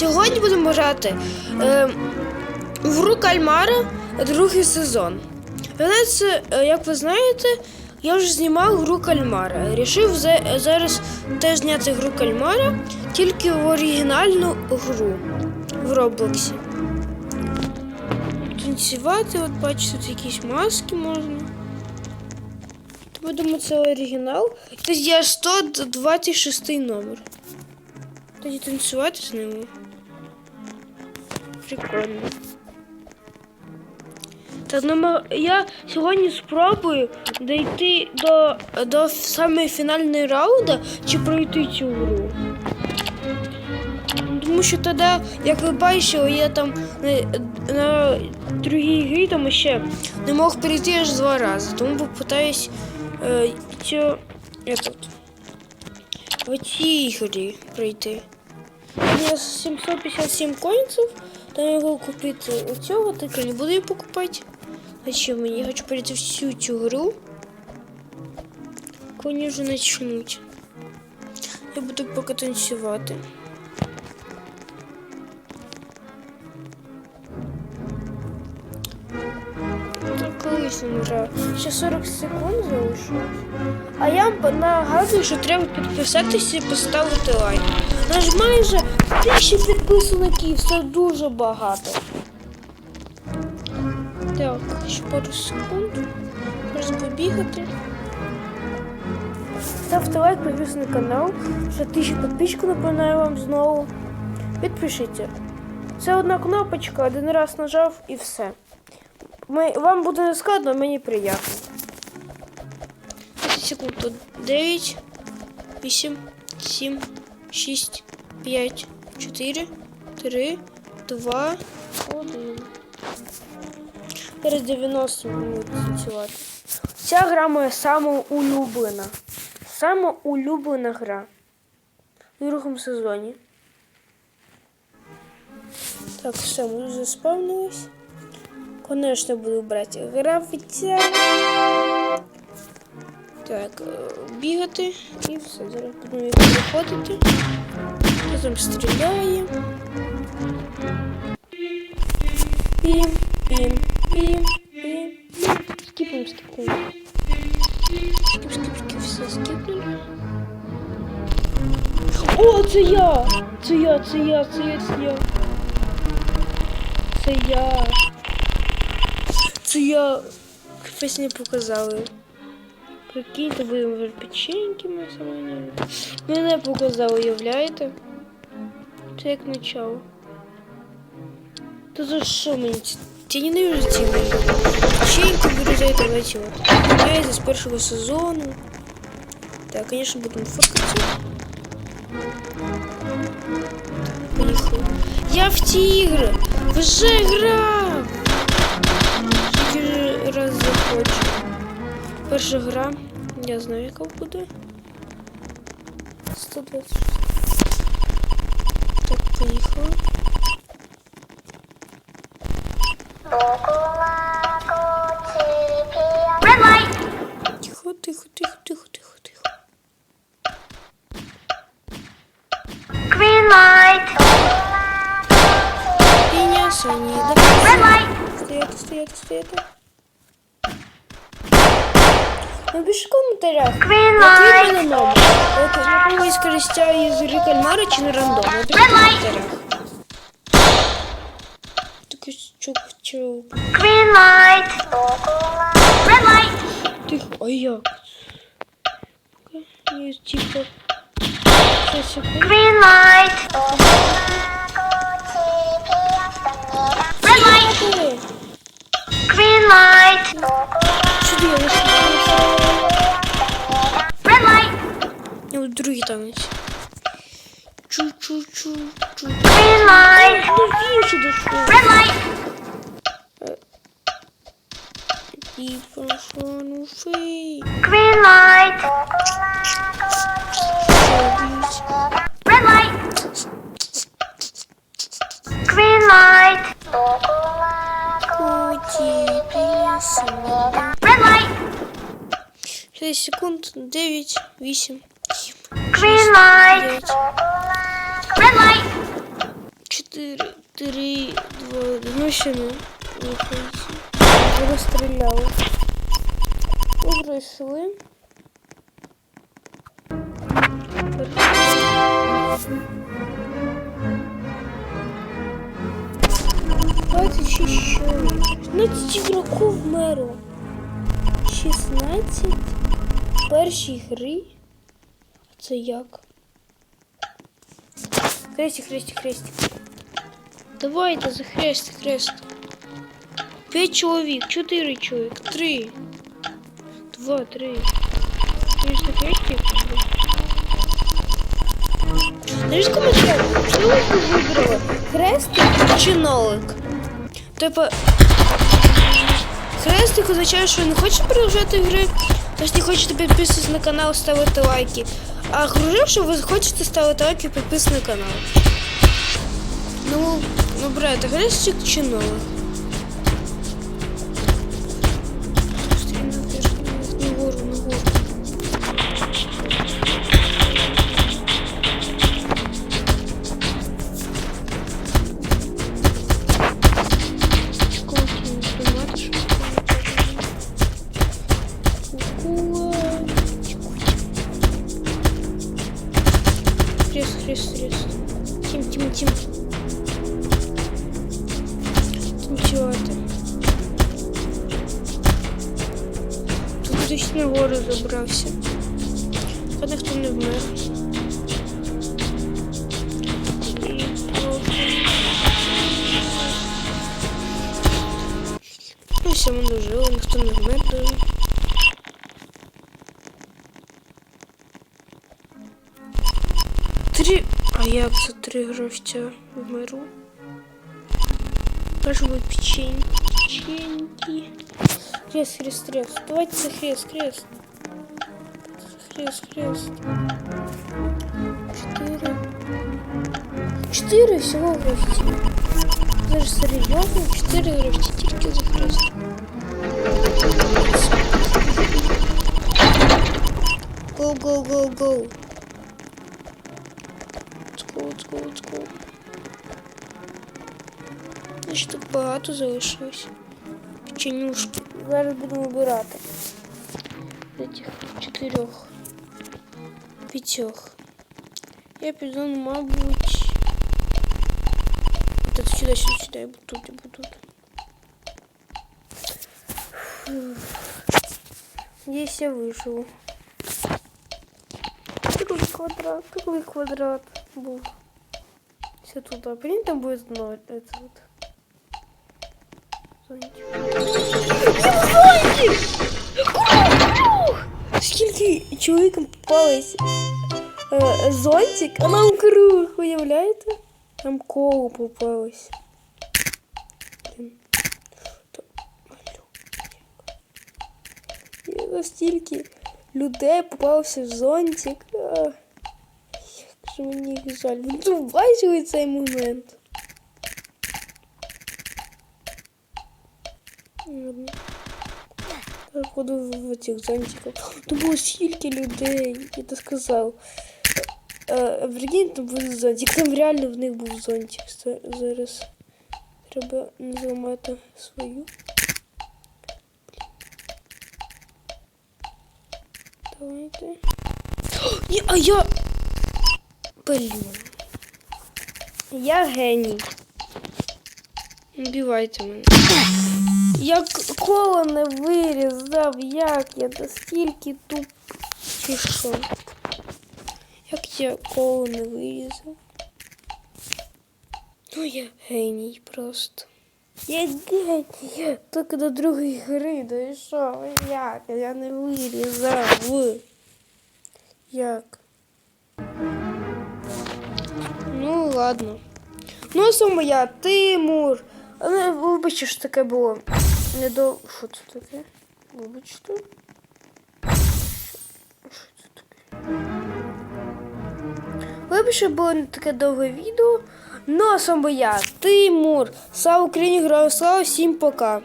Сьогодні будемо грати е, гру Кальмара другий сезон. Це, як ви знаєте, я вже знімав гру Кальмара. Рішив за- зараз теж зняти гру Кальмара, тільки в оригінальну гру в Роблоксі. Танцювати, от бачите, тут якісь маски можна. Думаю, це оригінал. Тут є 126 номер. Тоді танцювати з ними. Прикольно. Так, ну, я сьогодні спробую дійти до, до саме фінальної раунди чи пройти цю гру. Тому що тоді, як ви бачили, я там на, на другій грі там ще не мог перейти аж два рази. Тому попитаюсь е, в цій грі пройти. У меня 757 коинцев, я могу купить у цього, так я не буду її покупати. Зачем мені? Я хочу пройти всю цю гру. Коні вже начнуть. Я буду поки танцювати. Грав. Ще 40 секунд залишилось. А я нагадую, що треба підписатися і поставити лайк. Наш майже тисячі підписників, це дуже багато. Так, ще пару секунд. Можна побігати. Ставте лайк, підписуйтесь на канал. Ще тисячу підписчиків напоминаю вам знову. Підпишіться. Це одна кнопочка, один раз нажав і все. Ми, вам буде не складно, мені приємно. 10 секунд. Тут 9, 8, 7, 6, 5, 4, 3, 2, 1. Через 90 минут танцювати. Ця гра моя сама улюблена. Сама гра. В другому сезоні. Так, все, ми заспавнились. Конечно, буду брати гравця. Так, е, бігати і все. Зараз будемо переходити. Разом стріляє. Пім, пім, пім, пім. Скіпнем, скіпнем. Скіп, скіп, скіп, все скіпнули. О, це я! Це я, це я, це я, це я. Це я. Це я не показали. Прикиньте, будемо вже печеньками саме. Мене показали, уявляєте? Це як начало. Та за що мені? ці- Я ненавижу ці ігри. Печеньки вирізають давайте от. Я з першого сезону. Так, конечно, будемо фоткатися. Поїхали. Я в ті ігри вже грав! Тільки раз захочу. Перша гра, я знаю, яка буде. 126. Так, поїхали. Red light. Тихо, тихо, тихо, тихо, тихо, тихо. Green light. Піня, Соні, Red давай. light. Стояти, стояти, стояти. Напиши в коментарях. Green Який в light. мене номер? От на якогось користя кальмара чи на рандом? Напиши в. Таке чук чук. Green light. Red light. Тихо, а як? Ні, секунду. Green light. От другий танець. Чу-чу-чу. чу. Green light. Red light. І пошла, ну фей. Green light. Red light. Green light. Коті, пісня. Red light. 6 секунд. 9, 8, 7, Green light. Red light. Чотири, три, два, один. Ну ще не. Розстріляли. І пройшли. Двадцять шість чоловік. 16 ігроків вмерло. 16 в першій грі. Це як? Хрестик, хрестик, хрестик. Давайте за хрест, хрест. П'ять чоловік, чотири чоловік, три. Два, три. Ти ж на хрестик? Знаєш коментар, що ви тут вибрали? Хрестик чи нолик? Типа, хрестик означає, що ви не хочете продовжувати гри, тобто не хочете підписуватися на канал, ставити лайки. А кружив, що ви хочете ставити лайк і підписатися на канал. Ну, ну, брате, хрестик чи нолик? Хрест, хрест, хрест. Тим, тим, тим. Тим чого ти? Тут хтось на гору забрався. А ніхто не вмер. І просто- Ну, все, ми дожили, ніхто не вмер даже. А як це три гравця вмеру? Кажу, ви печеньки, печеньки. Хрест, хрест, хрест. Давайте за хрест, хрест. Хрест, хрест. Четыре. Четыре всего гравця. Даже серйозно, четыре гравця тільки за хрест. Go, go, go, go. Go, let's go. Значить, тут багато залишилось. Печенюшки. Зараз будемо вибирати. З цих чотирьох. П'ятьох. Я піду, мабуть. Так, сюди, сюди, сюди. Я буду тут, я буду тут. Здесь я виживу. Другий квадрат, другий квадрат був. Все туда. Прикинь, там будет ноль. Это вот. Зонтик. Зонтик! Круг! Скільки чоловікам попалось е, зонтик, а нам круг, уявляєте? Нам коло попалось. Блін. То малюк. І настільки людей попався в зонтик. А, Же мені їх жаль. Ви тут бачили цей момент? Так, ходу в, цих зонтиках. Тут було стільки людей, я то сказав. Е, Прикинь, там був зонтик. Там реально в них був зонтик. Зараз треба не зламати свою. Давайте. Ні, а я. Блін. Я геній. Убивайте мене. Я коло не вирізав, як я настільки туп. Чи що? Як я коло не вирізав? Ну я геній просто. Я геній. Тільки до другої гри дійшов. Як? Я не вирізав. Як? Ну, ладно. Ну, саме я, Тимур. Але вибачте, що таке було. Не до. Що це таке? Вибачте. Що це таке? Вибачте, було не таке довге відео. Ну, а я, Тимур. Слава Україні, героям слава, всім пока.